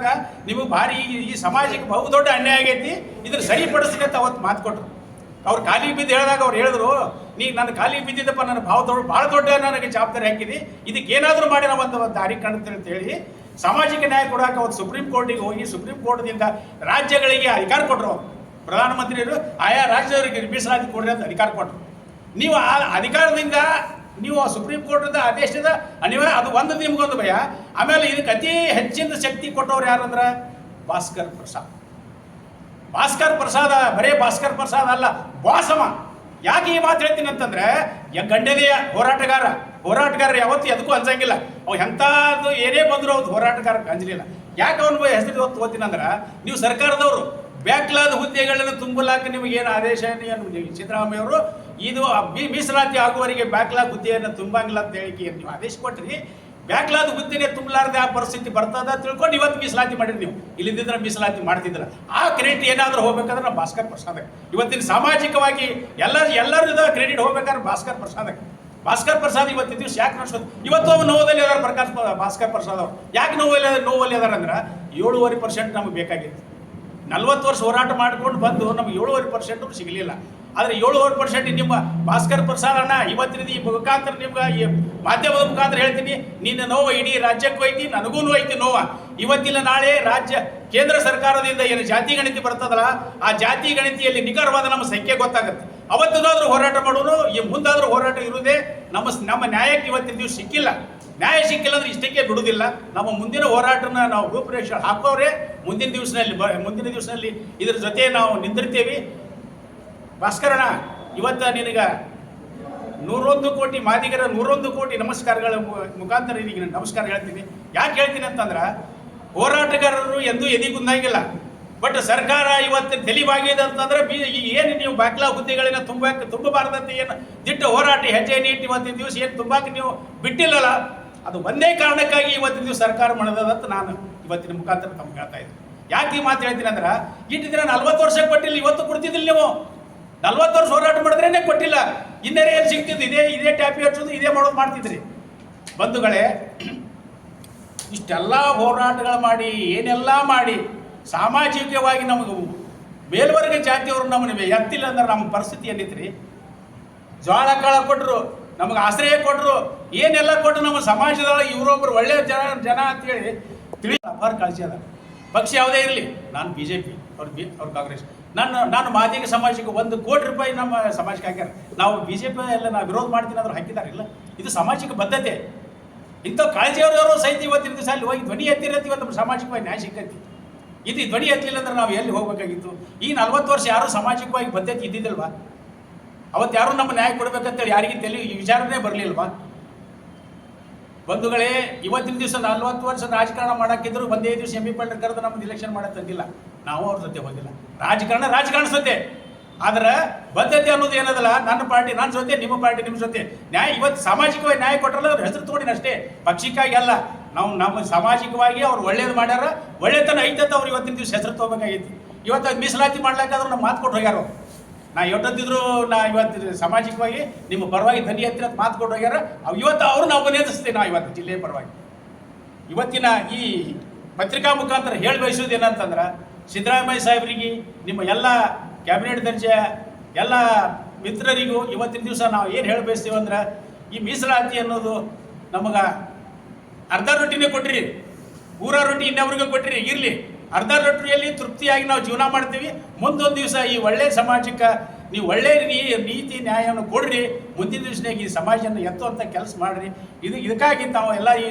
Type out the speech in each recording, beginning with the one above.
ಬಂದಾಗ ನಿಮಗೆ ಭಾರಿ ಈ- ಸಮಾಜಕ್ಕೆ ಬಹು ದೊಡ್ಡ ಅನ್ಯಾಯ ಆಗೈತಿ, ಇದನ್ನು ಸರಿಪಡಿಸ್ಲಿ ಅಂತ ಅವತ್ತು ಮಾತು ಕೊಟ್ರು. ಅವ್ರು ಖಾಲಿ ಬಿದ್ದು ಹೇಳಿದಾಗ ಅವ್ರು ಹೇಳಿದ್ರು, ನೀ ನನ್ನ ಖಾಲಿ ಬಿದ್ದಿದ್ದಪ್ಪ, ನನ್ನ ಭಾವ ದೊಡ್ಡ ಭಾಳ ದೊಡ್ಡ ನನಗೆ ಜವಾಬ್ದಾರಿ ಹಾಕಿದಿ. ಇದಕ್ಕೆ ಏನಾದರೂ ಮಾಡಿ ನಾವು ಒಂದು ದಾರಿ ಕಾಣುತ್ತೆ ಅಂತ ಹೇಳಿ ಸಾಮಾಜಿಕ ನ್ಯಾಯ ಕೊಡೋಕೆ ಅವತ್ತು ಸುಪ್ರೀಂ ಕೋರ್ಟಿಗೆ ಹೋಗಿ ಸುಪ್ರೀಂ ಕೋರ್ಟ್ದಿಂದ ರಾಜ್ಯಗಳಿಗೆ ಅಧಿಕಾರ ಕೊಟ್ಟರು ಅವ್ರು. ಪ್ರಧಾನಮಂತ್ರಿಯವರು, ಆಯಾ ರಾಜ್ಯದವರಿಗೆ ಮೀಸಲಾತಿ ಕೊಡ್ರಿ ಅಂತ ಅಧಿಕಾರ ಕೊಟ್ಟರು ನೀವು ಆ ಅಧಿಕಾರದಿಂದ ನೀವು ಆ ಸುಪ್ರೀಂ ಕೋರ್ಟ್ ಆದೇಶದ ಅನಿವಾರ್ಯ, ಅದು ಒಂದು ನಿಮಗೊಂದು ಭಯ. ಆಮೇಲೆ ಇದಕ್ಕೆ ಅತಿ ಹೆಚ್ಚಿನ ಶಕ್ತಿ ಕೊಟ್ಟವ್ರು ಯಾರಂದ್ರೆ ಭಾಸ್ಕರ್ ಪ್ರಸಾದ್. ಭಾಸ್ಕರ್ ಪ್ರಸಾದ, ಬರೇ ಭಾಸ್ಕರ್ ಪ್ರಸಾದ್ ಅಲ್ಲ ಬಾಸಮ ಯಾಕೆ ಈ ಮಾತು ಹೇಳ್ತೀನಿ ಅಂತಂದ್ರೆ ಗಂಡದೆಯ ಹೋರಾಟಗಾರ ಹೋರಾಟಗಾರ ಯಾವತ್ತೂ ಎದಕ್ಕೂ ಅನ್ಸಂಗಿಲ್ಲ. ಅವ್ ಎಂಥದ್ದು ಏನೇ ಬಂದ್ರು ಅವ್ರು ಹೋರಾಟಗಾರ ಅಂಜಲಿಲ್ಲ. ಯಾಕೆ ಅವನು ಹೆಸರು ಇವತ್ತು ತಗೋತೀನಿ ಅಂದ್ರೆ, ನೀವು ಸರ್ಕಾರದವರು ಬ್ಯಾಕ್ಲಾದ ಹುದ್ದೆಗಳನ್ನು ತುಂಬಲಾಕ ನಿಮಗೆ ಏನು ಆದೇಶ ಏನು? ಸಿದ್ದರಾಮಯ್ಯ ಅವರು ಇದು ಮೀಸಲಾತಿ ಆಗುವವರಿಗೆ ಬ್ಯಾಕ್ಲಾಗ್ ಹುದ್ದೆಯನ್ನು ತುಂಬಂಗಿಲ್ಲ ಅಂತ ಹೇಳಿ ನೀವು ಆದೇಶ ಕೊಟ್ರಿ ಬ್ಯಾಕ್ಲಾದ ಹುದ್ದೆನೆ ತುಂಬಲಾರ್ದೆ ಆ ಪರಿಸ್ಥಿತಿ ಬರ್ತದ ತಿಳ್ಕೊಂಡು ಇವತ್ತು ಮೀಸಲಾತಿ ಮಾಡಿರಿ ನೀವು. ಇಲ್ಲಿದ್ದರೆ ಮೀಸಲಾತಿ ಮಾಡ್ತಿದ್ರ. ಆ ಕ್ರೆಡಿಟ್ ಏನಾದರೂ ಹೋಗ್ಬೇಕಾದ್ರೆ ನಾವು ಭಾಸ್ಕರ್ ಪ್ರಸಾದ್ ಇವತ್ತಿನ ಸಾಮಾಜಿಕವಾಗಿ ಎಲ್ಲ ಎಲ್ಲರದ ಕ್ರೆಡಿಟ್ ಹೋಗ್ಬೇಕಾದ್ರೆ ಭಾಸ್ಕರ್ ಪ್ರಸಾದ್ ಭಾಸ್ಕರ್ ಪ್ರಸಾದ್ ಇವತ್ತಿನ ದಿವಸ ಯಾಕೆ ಇವತ್ತು ಅವ್ರು ನೋವಲ್ಲಿ ಅದಾರ ಪ್ರಕಾಶ್ ಭಾಸ್ಕರ್ ಪ್ರಸಾದ್ ಅವರು. ಯಾಕೆ ನೋವಲ್ಲಿ ನೋವಲ್ಲಿ ಅದಾರ ಅಂದ್ರೆ ಏಳುವರೆ ಪರ್ಸೆಂಟ್ ನಮಗೆ ಬೇಕಾಗಿತ್ತು. ನಲ್ವತ್ತು ವರ್ಷ ಹೋರಾಟ ಮಾಡ್ಕೊಂಡು ಬಂದು ನಮ್ಗೆ ಏಳುವರೆ ಪರ್ಸೆಂಟ್ ಸಿಗಲಿಲ್ಲ. ಆದರೆ ಏಳುವರೆ ಪರ್ಸೆಂಟ್ ನಿಮ್ಮ ಭಾಸ್ಕರ್ ಪ್ರಸಾದ್ ಅಣ್ಣ ಇವತ್ತಿನ ಈ ಮುಖಾಂತರ ನಿಮ್ಗೆ ಈ ಮಾಧ್ಯಮದ ಮುಖಾಂತರ ಹೇಳ್ತೀನಿ. ನಿನ್ನ ನೋವು ಇಡೀ ರಾಜ್ಯಕ್ಕೂ ಐತಿ, ನನಗೂ ಐತಿ ನೋವ. ಇವತ್ತಿನ ನಾಳೆ ರಾಜ್ಯ, ಕೇಂದ್ರ ಸರ್ಕಾರದಿಂದ ಏನು ಜಾತಿ ಗಣತಿ ಬರ್ತದಲ್ಲ, ಆ ಜಾತಿ ಗಣತಿಯಲ್ಲಿ ನಿಖರವಾದ ನಮ್ಮ ಸಂಖ್ಯೆ ಗೊತ್ತಾಗುತ್ತೆ. ಅವತ್ತಿನಾದ್ರೂ ಹೋರಾಟ ಮಾಡೋನು, ಈ ಮುಂದಾದರೂ ಹೋರಾಟ ಇರುವುದೇ ನಮ್ಮ ನಮ್ಮ ನ್ಯಾಯಕ್ಕೆ ಇವತ್ತಿನ ದಿವಸ ಸಿಕ್ಕಿಲ್ಲ. ನ್ಯಾಯ ಸಿಕ್ಕಿಲ್ಲ ಅಂದ್ರೆ ಇಷ್ಟಕ್ಕೆ ಬಿಡುವುದಿಲ್ಲ. ನಮ್ಮ ಮುಂದಿನ ಹೋರಾಟನ ನಾವು ರೂಪುರೇಷೆ ಹಾಕೋರೆ, ಮುಂದಿನ ದಿವಸದಲ್ಲಿ ಮುಂದಿನ ದಿವಸದಲ್ಲಿ ಇದರ ಜೊತೆ ನಾವು ನಿಂತಿರ್ತೀವಿ. ಭಾಸ್ಕರಣ ಇವತ್ತು ನಿನಗೆ ನೂರೊಂದು ಕೋಟಿ, ಮಾದಿಗರ ನೂರೊಂದು ಕೋಟಿ ನಮಸ್ಕಾರಗಳ ಮುಖಾಂತರ ನಿನಗೆ ನಾನು ನಮಸ್ಕಾರ ಹೇಳ್ತೀನಿ. ಯಾಕೆ ಹೇಳ್ತೀನಿ ಅಂತಂದ್ರೆ, ಹೋರಾಟಗಾರರು ಎಂದೂ ಎದಿಗುಂದಾಗಿಲ್ಲ ಬಟ್ ಸರ್ಕಾರ ಇವತ್ತು ತೆಲಿವಾಗಿದೆ ಅಂತಂದ್ರೆ ಬಿ ಏನು ನೀವು ಬಾಕ್ಲಾ ಹುದ್ದೆಗಳನ್ನ ತುಂಬಕ್ಕೆ ತುಂಬಬಾರ್ದಂತ ಏನು ದಿಟ್ಟ ಹೋರಾಟ ಹೆಜ್ಜೆ ನೀಟ್ಟು ಇವತ್ತಿನ ದಿವಸ ಏನು ತುಂಬಕ್ಕೆ ನೀವು ಬಿಟ್ಟಿಲ್ಲಲ್ಲ, ಅದು ಒಂದೇ ಕಾರಣಕ್ಕಾಗಿ ಇವತ್ತಿನ ದಿವಸ ಸರ್ಕಾರ ಮಾಡದಂತ ನಾನು ಇವತ್ತಿನ ಮುಖಾಂತರ ತಮ್ಗೆ ಹೇಳ್ತಾ ಇದ್ದೀನಿ. ಯಾಕೆ ಈ ಮಾತು ಹೇಳ್ತೀನಿ ಅಂದ್ರೆ, ಇಟ್ಟಿದ್ರೆ ನಲ್ವತ್ತು ವರ್ಷ ಕೊಟ್ಟಿಲ್ಲ ಇವತ್ತು ಕೊಡ್ತಿದ್ದಿಲ್ಲ ನೀವು. ನಲ್ವತ್ತು ವರ್ಷ ಹೋರಾಟ ಮಾಡಿದ್ರೇನೆ ಕೊಟ್ಟಿಲ್ಲ. ಇನ್ನೇನೇ ಏನು ಸಿಗ್ತಿದ್ದು? ಇದೇ ಇದೇ ಟ್ಯಾಪಿ ಹಚ್ಚೋದು, ಇದೇ ಮಾಡೋದು ಮಾಡ್ತಿದ್ರಿ. ಬಂಧುಗಳೇ, ಇಷ್ಟೆಲ್ಲ ಹೋರಾಟಗಳು ಮಾಡಿ, ಏನೆಲ್ಲ ಮಾಡಿ, ಸಾಮಾಜಿಕವಾಗಿ ನಮಗೆ ಮೇಲ್ವರ್ಗ ಜಾತಿಯವರು ನಮ್ಮನ್ನು ಎತ್ತಿಲ್ಲ ಅಂದ್ರೆ ನಮ್ಮ ಪರಿಸ್ಥಿತಿ ಏನಿತ್ರಿ ಜೋಳ ಕಾಳ ಕೊಟ್ಟರು ನಮಗೆ ಆಶ್ರಯ ಕೊಟ್ಟರು ಏನೆಲ್ಲ ಕೊಟ್ಟರು ನಮ್ಮ ಸಮಾಜದೊಳಗೆ ಇವರೊಬ್ಬರು ಒಳ್ಳೆಯ ಜನ ಜನ ಅಂತೇಳಿ ತಿಳಿ ಅಪಾರ ಕಾಳಜಿ ಅದ. ಪಕ್ಷ ಯಾವುದೇ ಇರಲಿ, ನಾನು ಬಿ ಜೆ ಪಿ ಅವ್ರ ಬಿ, ಅವ್ರ ಕಾಂಗ್ರೆಸ್. ನಾನು ನಾನು ಮಾದಿಗ ಸಮಾಜಕ್ಕೆ ಒಂದು ಕೋಟಿ ರೂಪಾಯಿ ನಮ್ಮ ಸಮಾಜಕ್ಕೆ ಹಾಕ್ಯಾರ. ನಾವು ಬಿ ಜೆ ಪಿ ಎಲ್ಲ ನಾವು ವಿರೋಧ ಮಾಡ್ತೀನಿ ಅಂದ್ರೆ ಇಲ್ಲ. ಇದು ಸಾಮಾಜಿಕ ಬದ್ಧತೆ. ಇಂಥ ಕಾಳಜಿಯವರು ಸಹಿತ ಇವತ್ತಿನ ದಿವಸ ಅಲ್ಲಿ ಹೋಗಿ ಧ್ವನಿ ಎತ್ತಿರತ್ತಿ ಇವತ್ತು ನಮ್ಮ ಸಾಮಾಜಿಕವಾಗಿ ನ್ಯಾಯ ಸಿಕ್ಕೈತಿ ಇದು ಧ್ವನಿ ಎತ್ತಲಿಲ್ಲ ಅಂದ್ರೆ ನಾವು ಎಲ್ಲಿ ಹೋಗ್ಬೇಕಾಗಿತ್ತು? ಈ ನಲ್ವತ್ತು ವರ್ಷ ಯಾರು ಸಾಮಾಜಿಕವಾಗಿ ಬದ್ಧತೆ ಇದ್ದಿದ್ದಲ್ವಾ? ಅವತ್ತು ಯಾರು ನಮ್ಮ ನ್ಯಾಯ ಕೊಡ್ಬೇಕಂತೇಳಿ ಯಾರಿಗೆ ತಲೆ ಈ ವಿಚಾರನೇ ಬರಲಿಲ್ವಾ? ಬಂಧುಗಳೇ, ಇವತ್ತಿನ ದಿವಸ ನಲ್ವತ್ತು ವರ್ಷ ರಾಜಕಾರಣ ಮಾಡಕ್ಕಿದ್ರು ಒಂದೇ ದಿವಸ ಎಂ ಪಿ ಪಾಟೀಲ್ ಕರೆದು ನಮ್ಮದು ಇಲೆಕ್ಷನ್ ಮಾಡಕ್ಕೆ ತಂದಿಲ್ಲ. ನಾವು ಅವ್ರ ಜೊತೆ ಹೋಗಿಲ್ಲ. ರಾಜಕಾರಣ ರಾಜಕಾರಣ ಸತ್ಯ. ಆದ್ರೆ ಬದ್ಧತೆ ಅನ್ನೋದು ಏನದಲ್ಲ, ನನ್ನ ಪಾರ್ಟಿ ನನ್ನ ಜೊತೆ ನಿಮ್ಮ ಪಾರ್ಟಿ ನಿಮ್ಮ ಜೊತೆ ನ್ಯಾಯ ಇವತ್ತು ಸಾಮಾಜಿಕವಾಗಿ ನ್ಯಾಯ ಕೊಟ್ಟರಲ್ಲ ಅವ್ರ ಹೆಸರು ತಗೊಂಡಿನ ಅಷ್ಟೇ. ಪಕ್ಷಿಕಾಗಿ ಅಲ್ಲ. ನಾವು ನಮ್ಮ ಸಾಮಾಜಿಕವಾಗಿ ಅವ್ರು ಒಳ್ಳೇದು ಮಾಡ್ಯಾರ, ಒಳ್ಳೆತನ ಐತಂತ ಅವ್ರು ಇವತ್ತಿನ ದಿವಸ ಹೆಸರು ತಗೋಬೇಕಾಗೈತಿ. ಇವತ್ತು ಅದು ಮೀಸಲಾತಿ ಮಾಡ್ಲಾಕಾದ್ರೆ ನಮ್ಮ ಮಾತು ಕೊಟ್ಟು ಹೋಗ್ಯಾರ. ನಾ ಎಷ್ಟೊತ್ತಿದ್ರು ನಾ ಇವತ್ತು ಸಾಮಾಜಿಕವಾಗಿ ನಿಮ್ಮ ಪರವಾಗಿ ಧನಿ ಎತ್ತಿರ ಮಾತು ಕೊಟ್ಟು ಹೋಗ್ಯಾರ, ಅವು ಇವತ್ತು ಅವ್ರು ನಾವು ಅಭಿನಂದಿಸ್ತೀವಿ ನಾವು ಇವತ್ತು ಜಿಲ್ಲೆಯ ಪರವಾಗಿ. ಇವತ್ತಿನ ಈ ಪತ್ರಿಕಾ ಮುಖಾಂತರ ಹೇಳಿ ಬಯಸೋದು ಏನಂತಂದ್ರೆ ಸಿದ್ದರಾಮಯ್ಯ ಸಾಹೇಬರಿಗೆ ನಿಮ್ಮ ಎಲ್ಲ ಕ್ಯಾಬಿನೆಟ್ ದರ್ಜೆ, ಎಲ್ಲ ಮಿತ್ರರಿಗೂ ಇವತ್ತಿನ ದಿವಸ ನಾವು ಏನು ಹೇಳಿ ಬಯಸ್ತೀವಿ ಅಂದ್ರೆ, ಈ ಮೀಸಲಾತಿ ಅನ್ನೋದು ನಮಗೆ ಅರ್ಧ ರೊಟ್ಟಿನೇ ಕೊಟ್ಟಿರಿ ಪೂರ ರೊಟ್ಟಿ ಇನ್ನೊಬ್ರಿಗೆ ಕೊಟ್ಟಿರಿ ಇರಲಿ. ಅರ್ಧ ರೊಟ್ಟಿಯಲ್ಲಿ ತೃಪ್ತಿಯಾಗಿ ನಾವು ಜೀವನ ಮಾಡ್ತೀವಿ. ಮುಂದೊಂದು ದಿವಸ ಈ ಒಳ್ಳೆ ಸಮಾಜಕ್ಕೆ, ನೀವು ಒಳ್ಳೆ ನೀತಿ, ನ್ಯಾಯವನ್ನು ಕೊಡ್ರಿ. ಮುಂದಿನ ದಿವಸನಾಗ ಈ ಸಮಾಜನ ಎತ್ತುವಂಥ ಕೆಲಸ ಮಾಡ್ರಿ. ಇದು ಇದಕ್ಕಾಗಿ ತಾವು ಎಲ್ಲ ಈ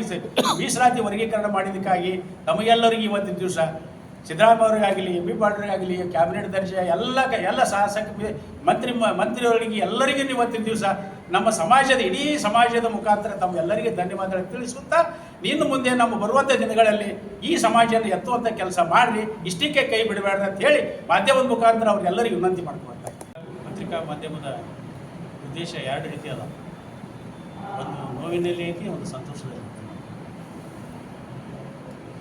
ಮೀಸಲಾತಿ ವರ್ಗೀಕರಣ ಮಾಡಿದ್ದಕ್ಕಾಗಿ ತಮಗೆಲ್ಲರಿಗೂ ಇವತ್ತಿನ ದಿವಸ ಸಿದ್ದರಾಮಯ್ಯ ಅವರಿಗಾಗಲಿ ಎಂ. ಪಿ ಪಾಟೀಲ್ಗಾಗಲಿ ಕ್ಯಾಬಿನೆಟ್ ದರ್ಜೆ, ಎಲ್ಲ ಎಲ್ಲ ಶಾಸಕ ಬಿ- ಮಂತ್ರಿ, ಮಂತ್ರಿಯವರಿಗೆ ಎಲ್ಲರಿಗೂ ಇವತ್ತಿನ ದಿವಸ ನಮ್ಮ ಸಮಾಜದ, ಇಡೀ ಸಮಾಜದ ಮುಖಾಂತರ ತಮ್ಮೆಲ್ಲರಿಗೆ ಧನ್ಯವಾದಗಳು ತಿಳಿಸುತ್ತಾ, ಇನ್ನು ಮುಂದೆ ನಮ್ಮ ಬರುವಂಥ ದಿನಗಳಲ್ಲಿ ಈ ಸಮಾಜವನ್ನು ಎತ್ತುವಂಥ ಕೆಲಸ ಮಾಡಿರಿ, ಇಷ್ಟಕ್ಕೆ ಕೈ ಬಿಡಬೇಡ ಅಂತ ಹೇಳಿ ಮಾಧ್ಯಮದ ಮುಖಾಂತರ ಅವ್ರೆಲ್ಲರಿಗೂ ವಿನಂತಿ ಮಾಡ್ಕೊಳ್ತಾರೆ ಪತ್ರಿಕಾ ಮಾಧ್ಯಮದ ಉದ್ದೇಶ ಎರಡು ರೀತಿ ಅದ. ಒಂದು ನೋವಿನಲ್ಲಿ ಐತಿ, ಒಂದು ಸಂತೋಷದಲ್ಲಿ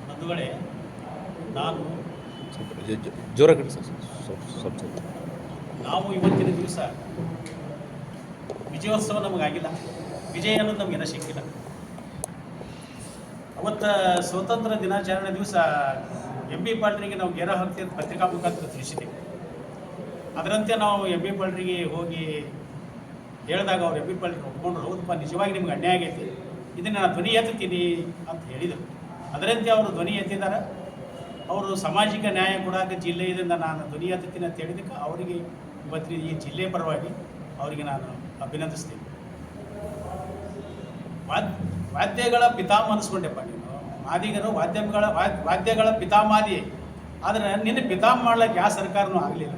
ಬಂಧುಗಳೇ ನಾನು ಸರ್ ಸ್ವಲ್ಪ ನಾವು ಇವತ್ತಿನ ದಿವಸ ವಿಜಯೋತ್ಸವ ನಮಗಾಗಿಲ್ಲ. ವಿಜಯ ಅನ್ನೋದು ನಮಗೇನ ಸಿಕ್ಕಿಲ್ಲ ಅವತ್ತು ಸ್ವಾತಂತ್ರ್ಯ ದಿನಾಚರಣೆ ದಿವಸ ಎಂ ಬಿ ಪಾಲ್ರಿಗೆ ನಾವು ಗೆರ ಹಾಕ್ತೀವಿ ಅಂತ ಪತ್ರಿಕಾ ಮುಖಾಂತರ ತಿಳಿಸಿದ್ದೀವಿ. ಅದರಂತೆ ನಾವು ಎಂ ಬಿ ಪಾಲ್ರಿಗೆ ಹೋಗಿ ಹೇಳಿದಾಗ ಅವ್ರು ಎಂ ಬಿ ಪಾಲ್ರಿಗೆ ಒಪ್ಕೊಂಡ್ರು ಹೌದಪ್ಪ ನಿಜವಾಗಿ ನಿಮ್ಗೆ ಅನ್ಯಾಯ ಆಗೈತಿ. ಇದನ್ನು ನಾನು ಧ್ವನಿ ಎತ್ತುತ್ತೀನಿ ಅಂತ ಹೇಳಿದರು. ಅದರಂತೆ ಅವರು ಧ್ವನಿ ಎತ್ತಿದ್ದಾರೆ. ಅವರು ಸಾಮಾಜಿಕ ನ್ಯಾಯ ಕೊಡಾಕ ಜಿಲ್ಲೆಯಿಂದ ನಾನು ಧ್ವನಿ ಎತ್ತುತ್ತೀನಿ ಅಂತ ಹೇಳಿದ್ದಕ್ಕೆ ಅವರಿಗೆ ಇವತ್ತಿನ ಈ ಜಿಲ್ಲೆ ಪರವಾಗಿ ಅವರಿಗೆ ನಾನು ಅಭಿನಂದಿಸ್ತೀನಿ. ವಾದ್, ವಾದ್ಯಗಳ ಪಿತಾಮ ಅನಿಸ್ಕೊಂಡೆಪ್ಪ ನೀನು. ಮಾದಿಗರು ವಾದ್ಯಗಳ, ವಾದ್- ವಾದ್ಯಗಳ ಪಿತಾಮಾದಿ ಆದರೆ ನಿನ್ನ ಪಿತಾಮ ಮಾಡ್ಲಿಕ್ಕೆ ಯಾವ ಸರ್ಕಾರನೂ ಆಗಲಿಲ್ಲ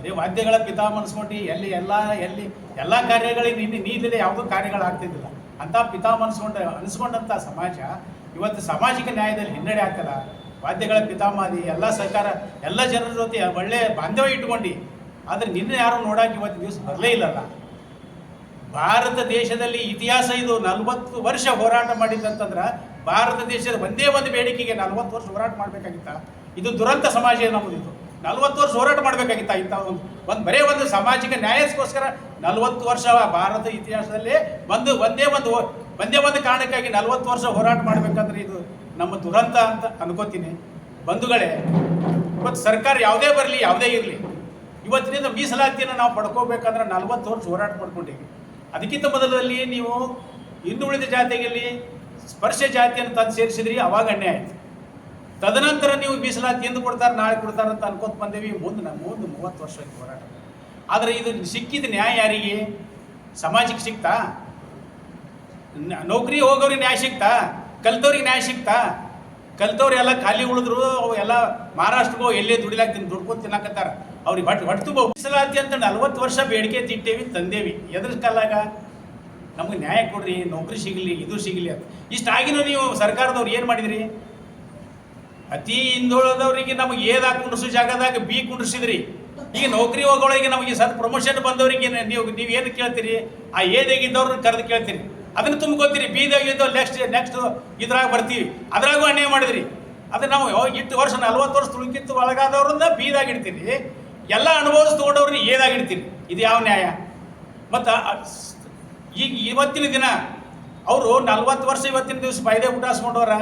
ಬರೀ ವಾದ್ಯಗಳ ಪಿತಾಮ ಅನಿಸ್ಕೊಂಡು ಎಲ್ಲಿ ಎಲ್ಲ ಎಲ್ಲಿ ಎಲ್ಲ ಕಾರ್ಯಗಳಿಗೆ ನಿನ್ನ ನೀಲಿದೆ ಯಾವುದೂ ಕಾರ್ಯಗಳು ಆಗ್ತಿದ್ದಿಲ್ಲ. ಅಂತ ಪಿತಾಮ ಅನಿಸ್ಕೊಂಡ, ಅನಿಸ್ಕೊಂಡಂಥ ಸಮಾಜ ಇವತ್ತು ಸಾಮಾಜಿಕ ನ್ಯಾಯದಲ್ಲಿ ಹಿನ್ನಡೆ ಆಗ್ತದ? ವಾದ್ಯಗಳ ಪಿತಾಮಾದಿ ಎಲ್ಲ ಸರ್ಕಾರ ಎಲ್ಲ ಜನರ ಜೊತೆ ಒಳ್ಳೆ ಬಾಂಧವ್ಯ ಇಟ್ಕೊಂಡು ಆದರೆ ನಿನ್ನೆ ಯಾರು ನೋಡೋಕೆ ಇವತ್ತು ದಿವಸ ಬರಲೇ ಇಲ್ಲಲ್ಲ. ಭಾರತ ದೇಶದಲ್ಲಿ ಇತಿಹಾಸ ಇದು ನಲವತ್ತು ವರ್ಷ ಹೋರಾಟ ಮಾಡಿದ್ದಂತಂದ್ರೆ ಭಾರತ ದೇಶದ ಒಂದೇ ಒಂದು ಬೇಡಿಕೆಗೆ ನಲವತ್ತು ವರ್ಷ ಹೋರಾಟ ಮಾಡಬೇಕಾಗಿತ್ತ? ಇದು ದುರಂತ ಸಮಾಜ ನಮ್ಮದು ಇದು. ನಲವತ್ತು ವರ್ಷ ಹೋರಾಟ ಮಾಡಬೇಕಾಗಿತ್ತ ಇಂಥ ಒಂದು ಒಂದು ಬರೇ ಒಂದು ಸಾಮಾಜಿಕ ನ್ಯಾಯಕ್ಕೋಸ್ಕರ ನಲವತ್ತು ವರ್ಷ ಭಾರತ ಇತಿಹಾಸದಲ್ಲಿ ಒಂದು, ಒಂದೇ ಒಂದು ಒಂದೇ ಒಂದು ಕಾರಣಕ್ಕಾಗಿ ನಲವತ್ತು ವರ್ಷ ಹೋರಾಟ ಮಾಡಬೇಕಂದ್ರೆ ಇದು ನಮ್ಮ ದುರಂತ ಅಂತ ಅನ್ಕೋತೀನಿ. ಬಂಧುಗಳೇ, ಇವತ್ತು ಸರ್ಕಾರ ಯಾವುದೇ ಬರಲಿ, ಯಾವುದೇ ಇರಲಿ, ಇವತ್ತಿನಿಂದ ಮೀಸಲಾತಿಯನ್ನು ನಾವು ಪಡ್ಕೋಬೇಕಂದ್ರೆ ನಲ್ವತ್ತು ವರ್ಷ ಹೋರಾಟ ಪಡ್ಕೊಂಡಿವಿ ಅದಕ್ಕಿಂತ ಮೊದಲಲ್ಲಿ ನೀವು ಹಿಂದುಳಿದ ಜಾತಿಯಲ್ಲಿ ಸ್ಪರ್ಶ ಜಾತಿಯನ್ನು ತಂದು ಸೇರಿಸಿದ್ರಿ, ಅವಾಗ ಅನ್ಯಾಯ ಆಯ್ತು. ತದನಂತರ ನೀವು ಮೀಸಲಾತಿ ಎಂದು ಕೊಡ್ತಾರೆ, ನಾಳೆ ಕೊಡ್ತಾರೆ ಅಂತ ಅನ್ಕೋತ ಬಂದೇವಿ, ಮುಂದೆ ನಮ್ಮ ಮುಂದೆ ಮೂವತ್ತು ವರ್ಷ ಆಯ್ತು ಹೋರಾಟ. ಆದರೆ ಇದು ಸಿಕ್ಕಿದ ನ್ಯಾಯ ಯಾರಿಗೆ? ಸಮಾಜಕ್ಕೆ ಸಿಕ್ತಾ? ನೌಕರಿ ಹೋಗೋರಿಗೆ ನ್ಯಾಯ ಸಿಕ್ತಾ? ಕಲ್ತವ್ರಿಗೆ ನ್ಯಾಯ ಸಿಗ್ತಾ? ಕಲ್ತವ್ರು ಎಲ್ಲ ಖಾಲಿ ಉಳಿದ್ರು, ಅವು ಎಲ್ಲ ಮಹಾರಾಷ್ಟ್ರಗೋ ಎಲ್ಲೇ ದುಡಿಲಾಕ ತಿನ್, ದುಡ್ಕೊಂಡು ತಿನ್ನಕತ್ತಾರ. ಅವ್ರಿಗೆ ಹೊಟ್ಟು ಹೊಟ್ಟು ಮೀಸಲಾತಿ ಅಂತ ನಲ್ವತ್ತು ವರ್ಷ ಬೇಡಿಕೆ ತಿಟ್ಟೇವಿ ತಂದೇವಿ. ಎದ್ರ ಕಾಲಾಗ ನಮ್ಗೆ ನ್ಯಾಯ ಕೊಡ್ರಿ, ನೌಕರಿ ಸಿಗಲಿ, ಇದು ಸಿಗಲಿ ಅಂತ. ಇಷ್ಟಾಗಿನೂ ನೀವು ಸರ್ಕಾರದವ್ರು ಏನು ಮಾಡಿದ್ರಿ? ಅತಿ ಹಿಂದುಳಿದವರಿಗೆ ನಮಗೆ ಏದಾಗ ಕುಂಡ್ರಿಸೋ ಜಾಗದಾಗ ಬಿ ಕುಂಡ್ರಿಸಿದ್ರಿ. ಈಗ ನೌಕರಿ ಹೋಗೋಳಿಗೆ ನಮಗೆ ಸದ್ ಪ್ರಮೋಷನ್ ಬಂದವರಿಗೆ ನೀವು ನೀವು ಏನು ಕೇಳ್ತೀರಿ? ಆ ಏದಾಗಿದ್ದವ್ರನ್ನ ಕರೆದು ಕೇಳ್ತೀರಿ. ಅದನ್ನ ತುಂಬ್ಕೋತೀರಿ ಬೀದಾಗಿದ್ದು ನೆಕ್ಸ್ಟ್ ನೆಕ್ಸ್ಟ್ ಇದ್ರಾಗ ಬರ್ತೀವಿ. ಅದ್ರಾಗೂ ಅನ್ಯಾಯ ಮಾಡಿದ್ರಿ. ಅದು ನಾವು ಇಟ್ಟು ವರ್ಷ ನಲ್ವತ್ತು ವರ್ಷ ತುಳುಕಿತ್ತು ಒಳಗಾದವ್ರನ್ನ ಬೀದಾಗಿಡ್ತೀರಿ ಎಲ್ಲ ಅನುಭವಿಸ್ ಏದಾಗಿಡ್ತೀರಿ. ಇದು ಯಾವ ನ್ಯಾಯ? ಮತ್ತು ಈಗ ಇವತ್ತಿನ ದಿನ ಅವರು ನಲ್ವತ್ತು ವರ್ಷ ಇವತ್ತಿನ ದಿವಸ ಬೈದೆ ಹುಟ್ಟಾಸ್ಕೊಂಡವ್ರ.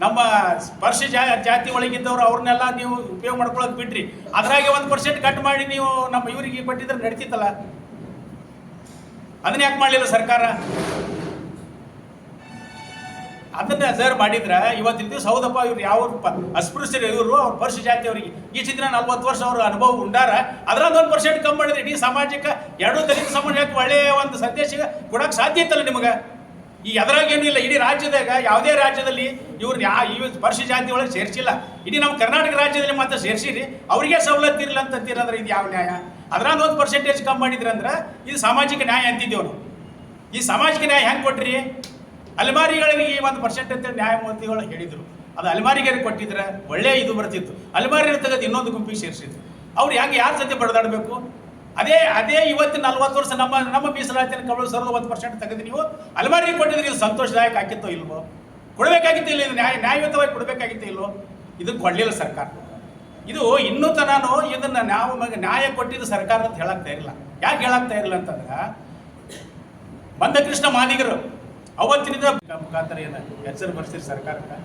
ನಮ್ಮ ಸ್ಪರ್ಶ ಜಾ, ಜಾತಿ ಒಳಗಿದ್ದವ್ರು ಅವ್ರನ್ನೆಲ್ಲ ನೀವು ಉಪಯೋಗ ಮಾಡ್ಕೊಳ್ಳೋದು ಬಿಟ್ರಿ. ಅದ್ರಾಗೆ ಒಂದು ಪರ್ಸೆಂಟ್ ಕಟ್ ಮಾಡಿ ನೀವು ನಮ್ಮ ಇವರಿಗೆ ಕೊಟ್ಟಿದ್ರೆ ನಡೀತಿತ್ತಲ್ಲ. ಅದನ್ನ ಯಾಕೆ ಮಾಡಲಿಲ್ಲ ಸರ್ಕಾರ? ಅದನ್ನ ಸರ್ ಮಾಡಿದ್ರೆ ಇವತ್ತಿನ ದಿವಸ ಹೌದಪ್ಪ, ಇವ್ರು ಯಾವ ಅಸ್ಪೃಶ್ಯರು ಇವರು ಅವ್ರ ಜಾತಿ ಜಾತಿಯವರಿಗೆ ಈ ಚಿತ್ರ ನಲ್ವತ್ತು ವರ್ಷ ಅವ್ರ ಅನುಭವ ಉಂಡಾರ ಅದ್ರಾಗ ಒಂದು ಪರ್ಸೆಂಟ್ ಕಮ್ಮಿ ಮಾಡಿದ್ರೆ ಇಡೀ ಸಮಾಜಕ್ಕೆ ಎರಡು ದಲಿತ ಸಮಾಜಕ್ಕೆ ಒಳ್ಳೆಯ ಒಂದು ಸಂದೇಶ ಕೊಡಕ್ಕೆ ಸಾಧ್ಯ ಇತ್ತಲ್ಲ ನಿಮಗೆ? ಈ ಅದ್ರಾಗೇನು ಇಲ್ಲ, ಇಡೀ ರಾಜ್ಯದಾಗ, ಯಾವುದೇ ರಾಜ್ಯದಲ್ಲಿ ಇವ್ರು ಯಾ ಇವ್ ಪರ್ಷ ಜಾತಿ ಒಳಗೆ ಸೇರಿಸಿಲ್ಲ. ಇಡೀ ನಮ್ಮ ಕರ್ನಾಟಕ ರಾಜ್ಯದಲ್ಲಿ ಮಾತ್ರ ಸೇರಿಸಿರಿ, ಅವರಿಗೆ ಸವಲತ್ತು ಇರಲ್ಲ ಅಂತ ಅಂತೀರಂದ್ರೆ ಇದು ಯಾವ ನ್ಯಾಯ? ಅದ್ರಾಗ ಒಂದು ಪರ್ಸೆಂಟೇಜ್ ಕಮ್ಮಿ ಮಾಡಿದ್ರಂದ್ರೆ ಇದು ಸಾಮಾಜಿಕ ನ್ಯಾಯ ಅಂತಿದ್ದೇವೆ ಈ ಸಾಮಾಜಿಕ ನ್ಯಾಯ ಹೆಂಗೆ ಕೊಟ್ರಿ? ಅಲ್ಮಾರಿಗಳಿಗೆ ಈ ಒಂದು ಪರ್ಸೆಂಟ್ ಅಂತ ನ್ಯಾಯಮೂರ್ತಿಗಳು ಹೇಳಿದರು. ಅದು ಅಲ್ಮಾರಿಗೆ ಕೊಟ್ಟಿದ್ರೆ ಒಳ್ಳೆ ಇದು ಬರ್ತಿತ್ತು. ಅಲ್ಮಾರಿ ತೆಗೆದು ಇನ್ನೊಂದು ಗುಂಪಿಗೆ ಸೇರಿಸಿದ್ರು. ಅವ್ರು ಹೆಂಗೆ ಯಾರ ಜೊತೆ ಬಡದಾಡಬೇಕು? ಅದೇ ಅದೇ ಇವತ್ತು ನಲ್ವತ್ತು ವರ್ಷ ನಮ್ಮ ನಮ್ಮ ಮೀಸಲಾತಿಯನ್ನು ಕಬಳ ಸರ್ ಒಂದು ಪರ್ಸೆಂಟ್ ತೆಗೆದು ನೀವು ಅಲ್ಮಾರಿಗೆ ಕೊಟ್ಟಿದ್ರೆ ಇದು ಸಂತೋಷದಾಯಕ ಆಗಿತ್ತೋ ಇಲ್ವೋ? ಕೊಡಬೇಕಾಗಿತ್ತು ಇಲ್ಲ ನ್ಯಾಯ, ನ್ಯಾಯಯುತವಾಗಿ ಕೊಡಬೇಕಾಗಿತ್ತು ಇಲ್ಲೋ ಇದು ಕೊಡಲಿಲ್ಲ ಸರ್ಕಾರ. ಇದು ಇನ್ನೂ ತನಾನು ಇದನ್ನ ನಾವು ನ್ಯಾಯ ಕೊಟ್ಟಿದ್ದು ಸರ್ಕಾರ ಅಂತ ಹೇಳಾಗ್ತಾ ಇರಲಿಲ್ಲ ಯಾಕೆ ಹೇಳಾಗ್ತಾ ಇರಲಿಲ್ಲ ಅಂತಂದ್ರೆ ಮಂದಕೃಷ್ಣ ಮಾದಿಗರು ಅವತ್ತಿನಿಂದ ಮುಖಾಂತರ ಏನು ಹೆಸರು ಬರ್ಸಿರಿ ಸರ್ಕಾರಕ್ಕೆ?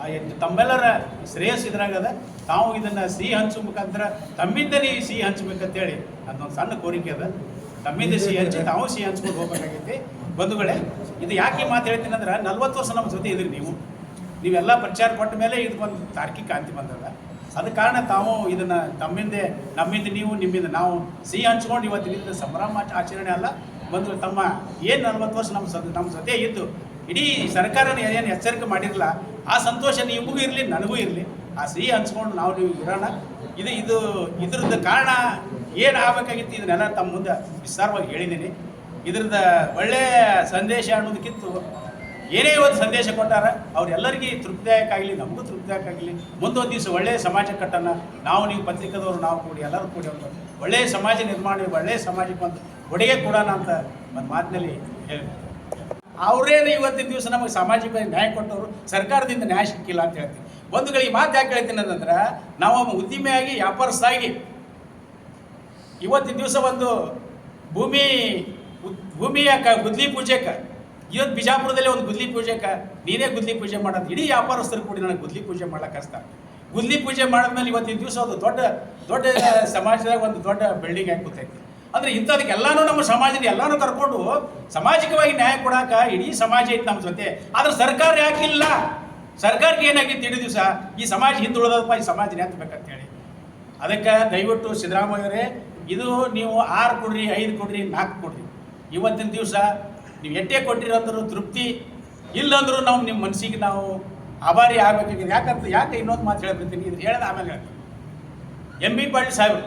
ಆ ತಮ್ಮೆಲ್ಲರ ಶ್ರೇಯಸ್ ಇದ್ರಾಗದ ತಾವು ಇದನ್ನ ಸಿಹಿ ಹಂಚು ಮುಖಾಂತರ ತಮ್ಮಿಂದನೇ ಸಿಹಿ ಹಂಚ್ಬೇಕಂತೇಳಿ ಅದೊಂದು ಸಣ್ಣ ಕೋರಿಕೆ ಅದ. ತಮ್ಮಿಂದ ಸಿಹಿ ಹಂಚಿ ತಾವು ಸಿಹಿ ಹಂಚ್ಕೊಂಡು ಹೋಗ್ಬೇಕಾಗೈತಿ. ಬಂಧುಗಳೇ, ಇದು ಯಾಕೆ ಮಾತು ಹೇಳ್ತೀನಿ ಅಂದ್ರೆ ನಲ್ವತ್ತು ವರ್ಷ ನಮ್ಮ ಜೊತೆ ಇದ್ರಿ ನೀವು. ನೀವೆಲ್ಲ ಪ್ರಚಾರ ಕೊಟ್ಟ ಮೇಲೆ ಇದು ಒಂದು ತಾರ್ಕಿಕ ಕಾಂತಿ ಬಂದದ. ಅದ ಕಾರಣ ತಾವು ಇದನ್ನ ತಮ್ಮಿಂದೆ, ನಮ್ಮಿಂದ ನೀವು, ನಿಮ್ಮಿಂದ ನಾವು ಸಿಹಿ ಹಂಚ್ಕೊಂಡು ಇವತ್ತಿನಿಂದ ಸಂಭ್ರಮ ಆಚರಣೆ ಅಲ್ಲ, ಬಂದು ತಮ್ಮ ಏನು ನಲ್ವತ್ತು ವರ್ಷ ನಮ್ಮ ನಮ್ಮ ಜೊತೆ ಇದ್ದು, ಇಡೀ ಸರ್ಕಾರನ ಏನು ಎಚ್ಚರಿಕೆ ಮಾಡಿರಲ್ಲ ಆ ಸಂತೋಷ ನಿಮಗೂ ಇರಲಿ, ನನಗೂ ಇರಲಿ, ಆ ಸಿಹಿ ಹಂಚ್ಕೊಂಡು ನಾವು ನೀವು ಇರೋಣ. ಇದು ಇದು, ಇದ್ರದ್ದು ಕಾರಣ ಏನು ಆಗಬೇಕಾಗಿತ್ತು ಇದನ್ನೆಲ್ಲ ತಮ್ಮ ಮುಂದೆ ವಿಸ್ತಾರವಾಗಿ ಹೇಳಿದ್ದೀನಿ. ಇದ್ರದ್ದು ಒಳ್ಳೆಯ ಸಂದೇಶ ಅನ್ನೋದಕ್ಕಿಂತ ಏನೇ ಇವತ್ತು ಸಂದೇಶ ಕೊಟ್ಟಾರ, ಅವ್ರೆಲ್ಲರಿಗೆ ತೃಪ್ತಿದಾಯಕ ಆಗಲಿ, ನಮಗೂ ತೃಪ್ತಿದಾಯಕ ಆಗಲಿ, ಮುಂದೊಂದು ದಿವಸ ಒಳ್ಳೆಯ ಸಮಾಜ ಕಟ್ಟನ್ನು ನಾವು ನೀವು ಪತ್ರಿಕಾದವರು, ನಾವು ಕೂಡಿ, ಎಲ್ಲರೂ ಕೂಡಿ ಒಂದು ಒಳ್ಳೆಯ ಸಮಾಜ ನಿರ್ಮಾಣ ಒಳ್ಳೆಯ ಸಮಾಜಕ್ಕೆ ಒಂದು ಕೊಡುಗೆ ಕೊಡೋಣ ಅಂತ ಒಂದು ಮಾತಿನಲ್ಲಿ ಹೇಳಿ ಅವರೇನು ಇವತ್ತಿನ ದಿವಸ ನಮಗೆ ಸಾಮಾಜಿಕ ನ್ಯಾಯ ಕೊಟ್ಟವರು, ಸರ್ಕಾರದಿಂದ ನ್ಯಾಯ ಸಿಕ್ಕಿಲ್ಲ ಅಂತ ಹೇಳ್ತೀನಿ. ಬಂಧುಗಳಿಗೆ ಮಾತು ಯಾಕೆ ಹೇಳ್ತೀನಿ ಅಂತಂದ್ರೆ ನಾವು ಉದ್ದಿಮೆಯಾಗಿ, ವ್ಯಾಪಾರಸ್ಥಾಗಿ ಇವತ್ತಿನ ದಿವಸ ಒಂದು ಭೂಮಿ, ಭೂಮಿಯ ಕ, ಗುದ್ಲಿ ಪೂಜೆಗೆ ಇವತ್ತು ಬಿಜಾಪುರದಲ್ಲಿ ಒಂದು ಗುದ್ಲಿ ಪೂಜೆಗೆ ನೀನೇ ಗುದ್ಲಿ ಪೂಜೆ ಮಾಡೋದು ಇಡೀ ವ್ಯಾಪಾರಸ್ಥರು ಕೂಡಿ ನನಗೆ ಗುದ್ಲಿ ಪೂಜೆ ಮಾಡ್ಲಕ್ಕೆ ಕಷ್ಟ ಗುದ್ಲಿ ಪೂಜೆ ಮಾಡಿದ್ಮೇಲೆ ಇವತ್ತಿನ ದಿವಸ ಅದು ದೊಡ್ಡ ದೊಡ್ಡ ಸಮಾಜದಾಗ ಒಂದು ದೊಡ್ಡ ಬಿಲ್ಡಿಂಗ್ ಆಗಿ ಕೂತೈತಿ ಅಂದ್ರೆ ಇಂಥದಕ್ಕೆಲ್ಲಾನು ನಮ್ಮ ಸಮಾಜದ ಎಲ್ಲಾನು ಕರ್ಕೊಂಡು ಸಾಮಾಜಿಕವಾಗಿ ನ್ಯಾಯ ಕೊಡಾಕ ಇಡೀ ಸಮಾಜ ಐತಿ ನಮ್ಮ ಜೊತೆ. ಆದ್ರೆ ಸರ್ಕಾರ ಯಾಕಿಲ್ಲ? ಸರ್ಕಾರಕ್ಕೆ ಏನಾಗಿತ್ತು ಇಡೀ ದಿವಸ? ಈ ಸಮಾಜ ಹಿಂದುಳಿದಪ್ಪ ಈ ಸಮಾಜ ಹೇಳಿ ಅದಕ್ಕೆ ದಯವಿಟ್ಟು ಸಿದ್ದರಾಮಯ್ಯವರೇ ಇದು ನೀವು ಆರು ಕೊಡ್ರಿ, ಐದು ಕೊಡ್ರಿ, ನಾಲ್ಕು ಕೊಡ್ರಿ. ಇವತ್ತಿನ ದಿವಸ ನೀವು ಎಟ್ಟೆ ಕೊಟ್ಟಿರೋದ್ರ ತೃಪ್ತಿ, ಇಲ್ಲಂದ್ರೂ ನಾವು ನಿಮ್ಮ ಮನಸ್ಸಿಗೆ ನಾವು ಆಭಾರಿ ಆಗಬೇಕಾಗಿದೆ ಯಾಕಂತ ಯಾಕೆ ಇನ್ನೊಂದು ಮಾತು ಹೇಳ್ಬಿಡ್ತೀನಿ ಇದು ಹೇಳಿದ ಆಮೇಲೆ ಹೇಳ್ತೀನಿ. ಎಂ ಬಿ ಪಾಟೀಲ್ ಸಾಹೇಬರು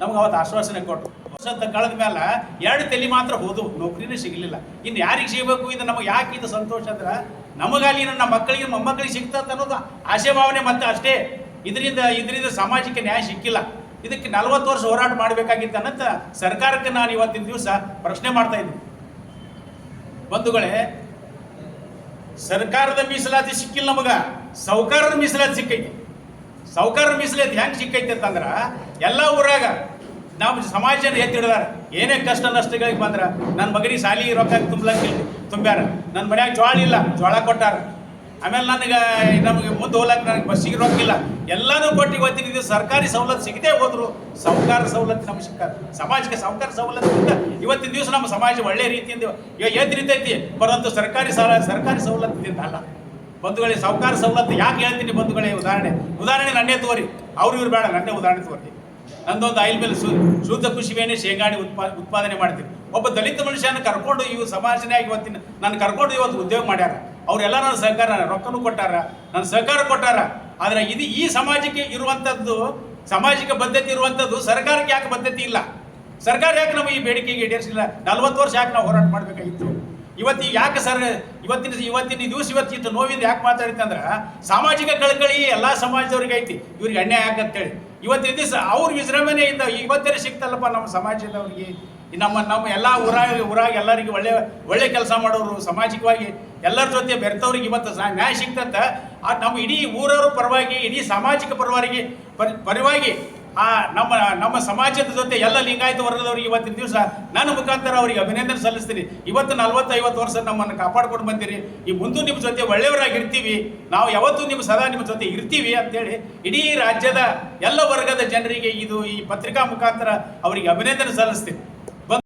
ನಮ್ಗೆ ಅವತ್ತು ಆಶ್ವಾಸನೆ ಕೊಟ್ಟರು ವರ್ಷ ಕಳೆದ ಮೇಲೆ ಎರಡು ತಲೆ ಮಾತ್ರ ಹೋದು ನೌಕರಿನೇ ಸಿಗಲಿಲ್ಲ. ಇನ್ನು ಯಾರಿಗೆ ಸಿಗಬೇಕು? ಇದು ನಮಗೆ ಯಾಕೆ ಇದು ಸಂತೋಷ ಅಂದ್ರೆ ನಮಗಾಲಿ ನನ್ನ ಮಕ್ಕಳಿಗೆ ಮೊಮ್ಮಕ್ಕಳಿಗೆ ಸಿಗ್ತದೆ ಅನ್ನೋದು ಆಶೆ ಭಾವನೆ ಮತ್ತೆ ಅಷ್ಟೇ. ಇದರಿಂದ ಇದರಿಂದ ಸಾಮಾಜಿಕ ನ್ಯಾಯ ಸಿಕ್ಕಿಲ್ಲ. ಇದಕ್ಕೆ ನಲವತ್ತು ವರ್ಷ ಹೋರಾಟ ಮಾಡಬೇಕಾಗಿತ್ತು ಅನ್ನಂತ ಸರ್ಕಾರಕ್ಕೆ ನಾನು ಇವತ್ತಿನ ದಿವಸ ಪ್ರಶ್ನೆ ಮಾಡ್ತಾ ಇದ್ದೀನಿ. ಬಂಧುಗಳೇ ಸರ್ಕಾರದ ಮೀಸಲಾತಿ ಸಿಕ್ಕಿಲ್ಲ ನಮಗ, ಸೌಕಾರರ ಮೀಸಲಾತಿ ಸಿಕ್ಕೈತಿ. ಸೌಕಾರರ ಮೀಸಲಾತಿ ಹೆಂಗೆ ಸಿಕ್ಕೈತಿ ಅಂತಂದ್ರೆ, ಎಲ್ಲ ಊರಾಗ ನಮ್ಮ ಸಮಾಜನ ಎತ್ತಿಡ್ದಾರ ಏನೇ ಕಷ್ಟ ನಷ್ಟಗಳಿಗೆ ಬಂದ್ರ ನನ್ನ ಮಗನಿಗೆ ಸಾಲಿ ರೊಕ್ಕ ತುಂಬಲಕ್ಕೆ ತುಂಬ್ಯಾರ. ನನ್ನ ಮನ್ಯಾಗ ಜೋಳ ಇಲ್ಲ ಜೋಳ ಕೊಟ್ಟಾರ. ಆಮೇಲೆ ನನಗೆ ನಮಗೆ ಮುಂದೆ ಹೋಗ್ಲಕ್ಕೆ ನನಗೆ ಬಸ್ಸಿಗೆ ರೊಕ್ಕಿಲ್ಲ ಎಲ್ಲಾನು ಕೊಟ್ಟು ಇವತ್ತಿನ ಇದು ಸರ್ಕಾರಿ ಸವಲತ್ತು ಸಿಗದೆ ಹೋದ್ರು. ಸಹಕಾರ ಸವಲತ್ತು ನಮ್ಗೆ ಸಿಕ್ಕ ಸಮಾಜಕ್ಕೆ ಸಾಹುಕಾರ ಸವಲತ್ತಿಂದ ಇವತ್ತಿನ ದಿವಸ ನಮ್ಮ ಸಮಾಜ ಒಳ್ಳೆ ರೀತಿಯಿಂದ ಇವಾಗ ರೀತಿ ಐತಿ ಬರೋದು ಸರ್ಕಾರಿ ಸಾಲ ಸರ್ಕಾರಿ ಸವಲತ್ತಿನಿಂದ ಅಲ್ಲ. ಬಂಧುಗಳಿಗೆ ಸಹಕಾರ ಸವಲತ್ತು ಯಾಕೆ ಹೇಳ್ತೀನಿ ಬಂಧುಗಳೇ, ಉದಾಹರಣೆ. ಉದಾಹರಣೆ ನನ್ನೇ ತೋರಿ. ಅವ್ರು ಇವ್ರು ಬೇಡ, ನನ್ನೇ ಉದಾಹರಣೆ ತೋರಿ. ನಂದೊಂದು ಆಯಿಲ್ ಮೇಲೆ ಶು ಶುದ್ಧ ಕೃಷಿ ಬೇನೆ ಶೇಂಗಾಣಿ ಉತ್ಪಾ ಉತ್ಪಾದನೆ ಮಾಡ್ತೀನಿ. ಒಬ್ಬ ದಲಿತ ಮನುಷ್ಯನ ಕರ್ಕೊಂಡು ಇವು ಸಮಾಜನೇ ಇವತ್ತಿನ ನಾನು ಕರ್ಕೊಂಡು ಇವತ್ತು ಉದ್ಯೋಗ ಮಾಡ್ಯಾರ. ಅವರೆಲ್ಲ ನನ್ನ ಸಹಕಾರ, ರೊಕ್ಕನೂ ಕೊಟ್ಟಾರ, ನನ್ನ ಸಹಕಾರ ಕೊಟ್ಟಾರ. ಆದರೆ ಇದು ಈ ಸಮಾಜಕ್ಕೆ ಇರುವಂಥದ್ದು ಸಾಮಾಜಿಕ ಬದ್ಧತೆ ಇರುವಂಥದ್ದು ಸರ್ಕಾರಕ್ಕೆ ಯಾಕೆ ಬದ್ಧತೆ ಇಲ್ಲ? ಸರ್ಕಾರ ಯಾಕೆ ನಮಗೆ ಈ ಬೇಡಿಕೆಗೆ ಈಡೇರಿಸಿಲ್ಲ? ನಲ್ವತ್ತು ವರ್ಷ ಯಾಕೆ ನಾವು ಹೋರಾಟ ಮಾಡಬೇಕಾಗಿತ್ತು? ಇವತ್ತು ಯಾಕೆ ಸರ್, ಇವತ್ತಿನ ಇವತ್ತಿನ ದಿವಸ ಇವತ್ತು ಇಷ್ಟು ನೋವಿಂದ ಯಾಕೆ ಮಾತಾಡಿತಂದ್ರೆ ಸಾಮಾಜಿಕ ಕಳಕಳಿ ಎಲ್ಲ ಸಮಾಜದವ್ರಿಗೆ ಐತಿ. ಇವ್ರಿಗೆ ಅನ್ಯಾಯ ಯಾಕಂತೇಳಿ ಇವತ್ತಿನ ದಿವಸ ಅವ್ರ ವಿಜೃಂಭಣೆ ಇದ್ದ ಇವತ್ತಿನ ಸಿಕ್ತಲ್ಲಪ್ಪ ನಮ್ಮ ಸಮಾಜದವ್ರಿಗೆ. ನಮ್ಮ ನಮ್ಮ ಎಲ್ಲ ಊರಾಗ ಊರಾಗ ಎಲ್ಲರಿಗೆ ಒಳ್ಳೆ ಒಳ್ಳೆ ಕೆಲಸ ಮಾಡೋರು, ಸಾಮಾಜಿಕವಾಗಿ ಎಲ್ಲರ ಜೊತೆ ಬೆರೆತವ್ರಿಗೆ ಇವತ್ತು ನ್ಯಾಯ ಸಿಗ್ತಂತ. ಆ ನಮ್ಮ ಇಡೀ ಊರವ್ರ ಪರವಾಗಿ, ಇಡೀ ಸಾಮಾಜಿಕ ಪರವಾಗಿ, ಪರಿ, ಪರವಾಗಿ ಆ ನಮ್ಮ ನಮ್ಮ ಸಮಾಜದ ಜೊತೆ ಎಲ್ಲ ಲಿಂಗಾಯತ ವರ್ಗದವ್ರಿಗೆ ಇವತ್ತಿನ ದಿವಸ ನನ್ನ ಮುಖಾಂತರ ಅವರಿಗೆ ಅಭಿನಂದನೆ ಸಲ್ಲಿಸ್ತೀನಿ. ಇವತ್ತು ನಲ್ವತ್ತು ಐವತ್ತು ವರ್ಷ ನಮ್ಮನ್ನು ಕಾಪಾಡ್ಕೊಂಡು ಬಂದಿರಿ. ಈ ಮುಂದೆ ನಿಮ್ಮ ಜೊತೆ ಒಳ್ಳೆಯವರಾಗಿ ಇರ್ತೀವಿ ನಾವು ಯಾವತ್ತೂ ನಿಮ್ಮ, ಸದಾ ನಿಮ್ಮ ಜೊತೆ ಇರ್ತೀವಿ ಅಂತೇಳಿ ಇಡೀ ರಾಜ್ಯದ ಎಲ್ಲ ವರ್ಗದ ಜನರಿಗೆ ಇದು ಈ ಪತ್ರಿಕಾ ಮುಖಾಂತರ ಅವರಿಗೆ ಅಭಿನಂದನೆ ಸಲ್ಲಿಸ್ತೀನಿ.